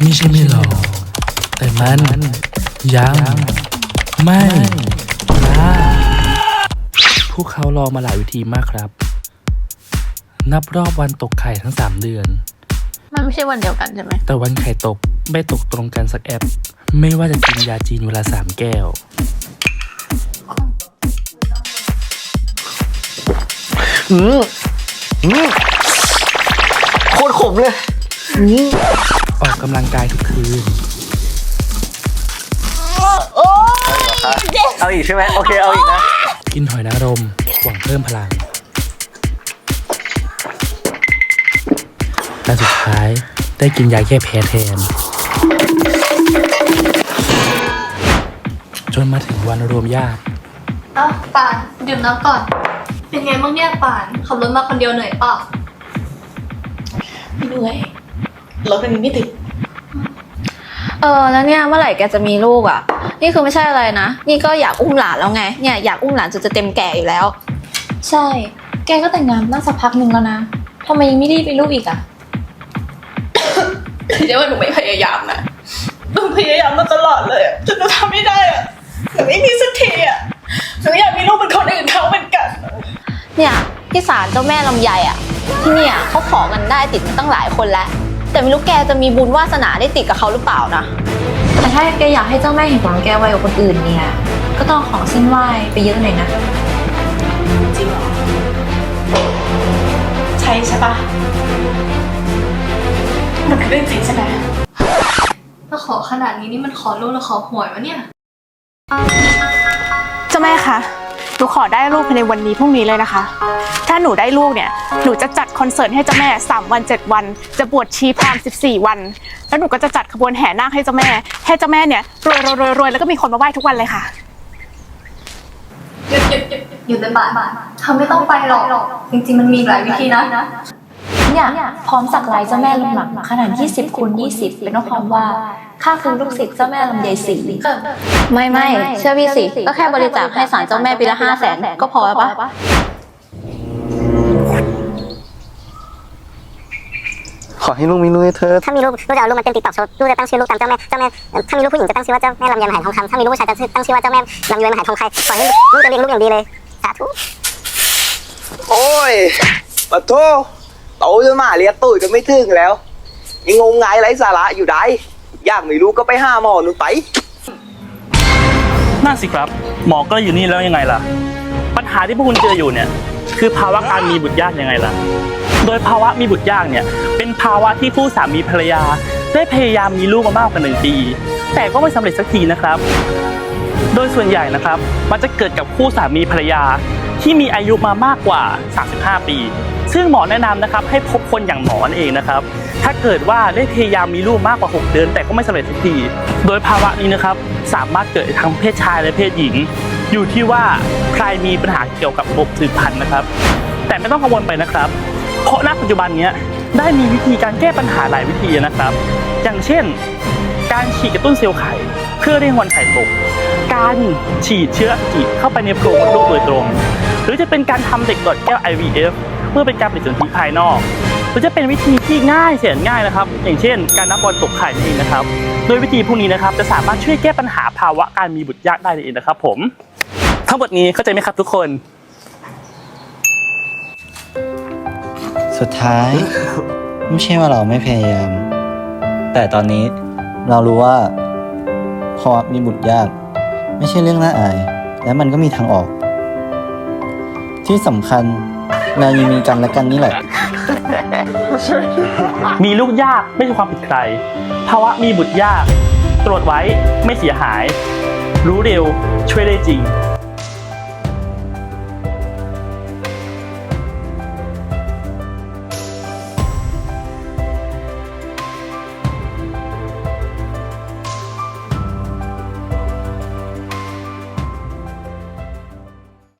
ไม่ใช่ไม่หรอกแต่มันยังไม่มาพวกเขารอมาหลายวิธีมากครับ นับรอบวันตกไข่ทั้ง 3 เดือน มันไม่ใช่วันเดียวกันใช่ไหม แต่วันไข่ตกไม่ตกตรงกันสักแอป ไม่ว่าจะกินยาจีนเวลา3แก้ว อืมอืมโคตรขมเลยออ กกำลังกายทุกคืนเอาอีกใช่ไหมโอเคเอาอีกนะกินหอยนางรมหวังเพิ่มพลังแต่สุดท้ายได้กินยาแก้แพ้แทน จนมาถึงวันรวมญาติเอ้าป่านดื่มน้ำก่อน เป็นไงบ้างเนี่ยป่านขับรถมาคนเดียวเหนื่อยเปล่าเหนื่อยรถคันนี้ไม่ติด เออแล้วเนี่ยเมื่อไหร่แกจะมีลูกอะ นี่คือไม่ใช่อะไรนะ นี่ก็อยากอุ้มหลานแล้วไง เนี่ยอยากอุ้มหลานจนจะเต็มแก่อยู่แล้ว ใช่ แกก็แต่งงานมาตั้งสักพักหนึ่งแล้วนะทำไมยังไม่รีบมีลูกอีกอะเดี๋ยวว่าหนูไม่พยายามนะหนูพยายามมาตลอดเลยอะจนหนูทำไม่ได้อะหนูไม่มีสักทีอะหนูอยากมีลูกเป็นคนอื่นเขาเหมือนกัน เนี่ยที่ศาลเจ้าแม่ลำไยอะ ที่เนี่ยเขาขอกันได้ติดมาตั้งหลายคนแล้ว แต่ไม่รู้แกจะมีบุญวาสนาได้ติดกับเขาหรือเปล่านะ แต่ถ้าแกอยากให้เจ้าแม่เห็นของแกไวกว่าคนอื่นเนี่ย ก็ต้องของเส้นไหว้ไปเยอะหน่อยนะ จริงเหรอ ใช่ใช่ปะมันคือเรื่องจริงใช่ไหมถ้าขอขนาดนี้นี่มันขอลูกหรือขอหวยวะเนี่ย เจ้าแม่คะ หนูขอได้ลูกภายในวันนี้พรุ่งนี้เลยนะคะถ้า หนูได้ลูกเนี่ย หนูจะจัดคอนเสิร์ตให้เจ้าแม่ 3 วัน 7 วัน จะบวชชีพราหมณ์14 วัน แล้วหนูก็จะจัดขบวนแห่นาคให้เจ้าแม่ ให้เจ้าแม่เนี่ยรวยรวยรวยรวยแล้วก็มีคนมาไหว้ทุกวันเลยค่ะ หยุดหยุดหยุดหยุดเลยป่านเธอไม่ต้องไปหรอก จริง ๆ มันมีหลายวิธีนะ เนี่ยพร้อมสักลายเจ้าแม่ลำหลักขนาด 20คูณ20 เป็นข้อความว่าข้าคือลูกศิษย์เจ้าแม่ลำไยศรีไม่ไม่เชื่อพี่สิก็แค่บริจาคให้ศาลเจ้าแม่ปีละห้าแสนก็พอปะ ขอให้ลูกมีลูกให้เธอ ถ้ามีลูกลูกจะเอาลูกมาเต้นติ๊กต็อกโชว์ลูกจะตั้งชื่อลูกตามเจ้าแม่เจ้าแม่เอ่อถ้ามีลูกผู้หญิงจะตั้งชื่อว่าเจ้าแม่ลำไยมหาทองคำถ้ามีลูกผู้ชายจะตั้งชื่อว่าเจ้าแม่ลำไยมหาทองคำขอให้ลูกจะเลี้ยงลูกอย่างดีเลยสาธุโอ้ยปะโทโตจนหมาเรียกตูดก็ไม่ถึงแล้ว ยังงมงายไร้สาระอยู่ได้อยากมีลูกก็ไปห้าหมอนุ่นไปนั่นสิครับ หมอก็อยู่นี่แล้วยังไงล่ะ ปัญหาที่พวกคุณเจออยู่เนี่ย คือภาวะการมีบุตรยากยังไงล่ะ โดยภาวะมีบุตรยากเนี่ยเป็นภาวะที่ผู้สามีภรรยา ได้พยายามมีลูกมามากกว่าหนึ่งปี แต่ก็ไม่สำเร็จสักทีนะครับ โดยส่วนใหญ่นะครับมันจะเกิดกับคู่สามีภรรยาที่มีอายุมามากกว่า 35 ปี ซึ่งหมอแนะนำนะครับให้พบคนอย่างหมอนั่นเองนะครับ ถ้าเกิดว่าได้พยายามมีลูกมากกว่า 6 เดือน แต่ก็ไม่สำเร็จสักที โดยภาวะนี้นะครับสามารถเกิดทั้งเพศชายและเพศหญิง อยู่ที่ว่าใครมีปัญหาเกี่ยวกับระบบสืบพันธุ์นะครับ แต่ไม่ต้องกังวลไปนะครับ เพราะณปัจจุบันเนี้ยได้มีวิธีการแก้ปัญหาหลายวิธีนะครับ อย่างเช่น การฉีดกระตุ้นเซลล์ไข่เพื่อเร่งวันไข่ตก การฉีดเชื้ออสุจิเข้าไปในโพรงมดลูกโดยตรง หรือจะเป็นการทำเด็กหลอดแก้ว IVF เพื่อเป็นการปฏิสนธิภายนอกหรือจะเป็นวิธีที่ง่ายแสนง่ายนะครับ อย่างเช่น การนับบอลตกไข่นั่นเองนะครับ โดยวิธีพวกนี้นะครับจะสามารถช่วยแก้ปัญหาภาวะการมีบุตรยากได้นั่นเองนะครับ ผม ทั้งหมดนี้เข้าใจไหมครับทุกคน สุดท้าย ไม่ใช่ว่าเราไม่พยายาม แต่ตอนนี้เรารู้ว่าพอมีบุตรยาก ไม่ใช่เรื่องน่าอาย และมันก็มีทางออก ที่สำคัญเรายังมีกันและกันนี่แหละ มีลูกยากไม่ใช่ความผิดใคร ภาวะมีบุตรยาก ตรวจไว้ไม่เสียหาย รู้เร็วช่วยได้จริง